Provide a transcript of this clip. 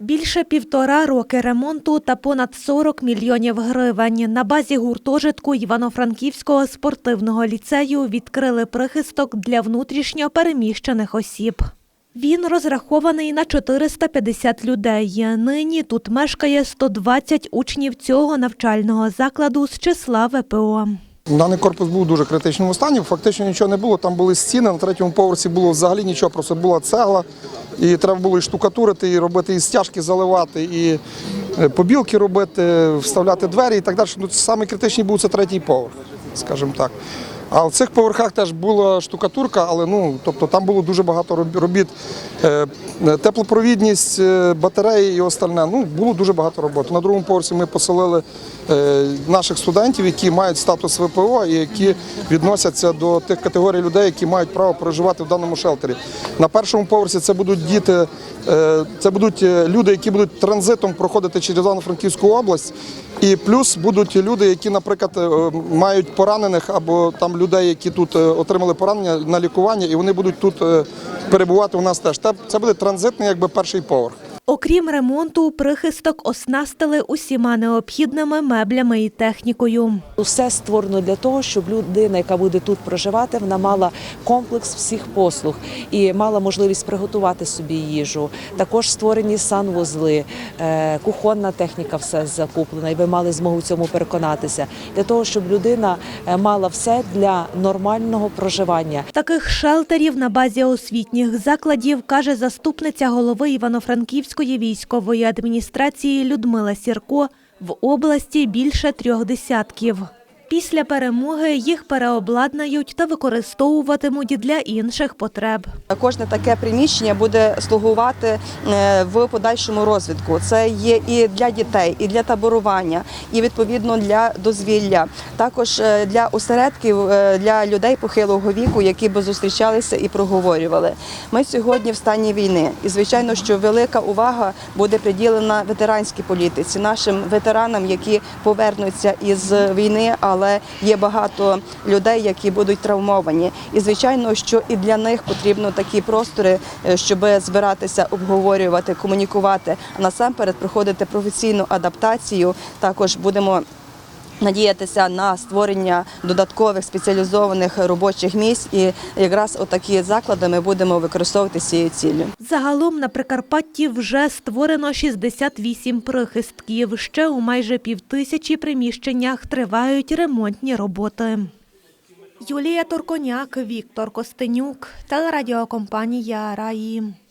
Більше півтора роки ремонту та понад 40 мільйонів гривень. На базі гуртожитку Івано-Франківського спортивного ліцею відкрили прихисток для внутрішньо переміщених осіб. Він розрахований на 450 людей. Нині тут мешкає 120 учнів цього навчального закладу з числа ВПО. Даний корпус був в дуже критичному стані. Фактично нічого не було. Там були стіни. На третьому поверсі було взагалі нічого, просто була цегла. І треба було і штукатурити, і робити і стяжки заливати, і е, побілки робити, вставляти двері і так далі. Ну, саме критичний був це третій поверх, скажімо так. А в цих поверхах теж була штукатурка, але ну тобто там було дуже багато робіт. Е, Теплопровідність, е, батареї і остальне. Ну було дуже багато роботи. На другому поверсі ми поселили е, наших студентів, які мають статус ВПО і які відносяться до тих категорій людей, які мають право проживати в даному шелтері. На першому поверсі це будуть діти, е, це будуть е, люди, які будуть транзитом проходити через Івано-Франківську область. І плюс будуть люди, які, наприклад, е, мають поранених або там людей, які тут е, отримали поранення на лікування, і вони будуть тут е, перебувати у нас теж. Те- Це буде транзитний, якби перший поверх. Окрім ремонту, прихисток оснастили усіма необхідними меблями і технікою. Все створено для того, щоб людина, яка буде тут проживати, вона мала комплекс всіх послуг і мала можливість приготувати собі їжу. Також створені санвузли, е, кухонна техніка все закуплена, і ви мали змогу в цьому переконатися. Для того, щоб людина е, мала все для нормального проживання. Таких шелтерів на базі освітніх закладів, каже заступниця голови Івано-Франківської військової адміністрації Людмила Сірко, в області більше трьох десятків. Після перемоги їх переобладнають та використовуватимуть для інших потреб. Кожне таке приміщення буде слугувати е, в подальшому розвитку. Це є і для дітей, і для таборування, і відповідно для дозвілля. Також е, для осередків е, для людей похилого віку, які би зустрічалися і проговорювали. Ми сьогодні в стані війни, і звичайно, що велика увага буде приділена ветеранській політиці, нашим ветеранам, які повернуться із війни, але є багато людей, які будуть травмовані. І звичайно, що і для них потрібно такі простори, е, щоб збиратися, обговорювати, комунікувати, а насамперед проходити професійну адаптацію. Також будемо. Надіятися на створення додаткових спеціалізованих робочих місць, і якраз отакі заклади ми будемо використовувати з цією ціллю. Загалом на Прикарпатті вже створено 68 прихистків. Ще у майже півтисячі приміщеннях тривають ремонтні роботи. Юлія Турконяк, Віктор Костенюк, телерадіокомпанія Раї.